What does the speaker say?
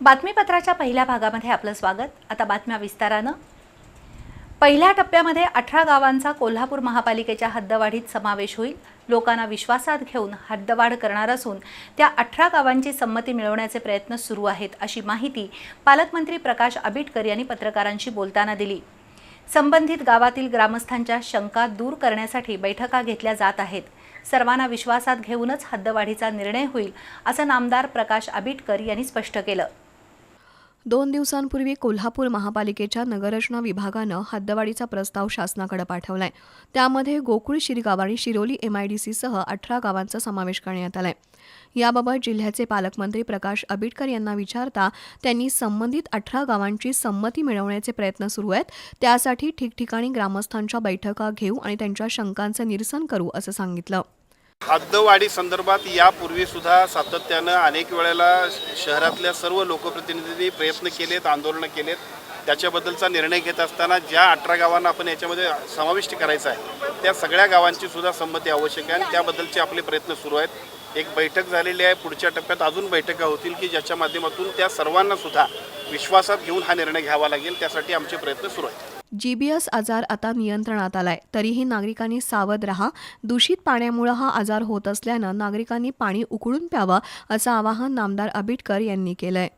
बातमीपत्राच्या पहिल्या भागामध्ये आपलं स्वागत. आता बातम्या विस्तारानं. पहिल्या टप्प्यामध्ये अठरा गावांचा कोल्हापूर महापालिकेच्या हद्दवाढीत समावेश होईल. लोकांना विश्वासात घेऊन हद्दवाढ करणार असून त्या अठरा गावांची संमती मिळवण्याचे प्रयत्न सुरू आहेत अशी माहिती पालकमंत्री प्रकाश आबिटकर यांनी पत्रकारांशी बोलताना दिली. संबंधित गावातील ग्रामस्थांच्या शंका दूर करण्यासाठी बैठका घेतल्या जात आहेत. सर्वांना विश्वासात घेऊनच हद्दवाढीचा निर्णय होईल असं नामदार प्रकाश आबिटकर यांनी स्पष्ट केलं. दोन दिवसांपूर्वी कोल्हापूर महापालिकेच्या नगररचना विभागानं हद्दवाढीचा प्रस्ताव शासनाकडे पाठवलाय. त्यामध्ये गोकुळ शिरगाव आणि शिरोली एमआयडीसीसह अठरा गावांचा समावेश करण्यात आलाय. याबाबत जिल्ह्याचे पालकमंत्री प्रकाश आबिटकर यांना विचारता त्यांनी संबंधित अठरा गावांची संमती मिळवण्याचे प्रयत्न सुरू आहेत. त्यासाठी ठिकठिकाणी ग्रामस्थांच्या बैठका घेऊ आणि त्यांच्या शंकांचं निरसन करू असं सांगितलं. हद्दवाढी संदर्भात यापूर्वी सुद्धा सातत्यानं अनेक वेळेला शहरातल्या सर्व लोकप्रतिनिधींनी प्रयत्न केलेत आंदोलनं केलेत. त्याच्याबद्दलचा निर्णय घेत असताना ज्या अठरा गावांना आपण याच्यामध्ये समाविष्ट करायचं आहे त्या सगळ्या गावांची सुद्धा संमती आवश्यक आहे आणि त्याबद्दलचे आपले प्रयत्न सुरू आहेत. एक बैठक झालेली आहे पुढच्या टप्प्यात अजून बैठका होतील की ज्याच्या माध्यमातून त्या सर्वांना सुद्धा विश्वासात घेऊन हा निर्णय घ्यावा लागेल त्यासाठी आमचे प्रयत्न सुरू आहेत. जीबीएस आजार आता नियंत्रणात आलाय. तरीही नागरिकांनी सावध रहा. दूषित पाण्यामुळे हा आजार होत असल्यानं नागरिकांनी पाणी उकळून प्यावं असं आवाहन नामदार आबिटकर यांनी केलंय.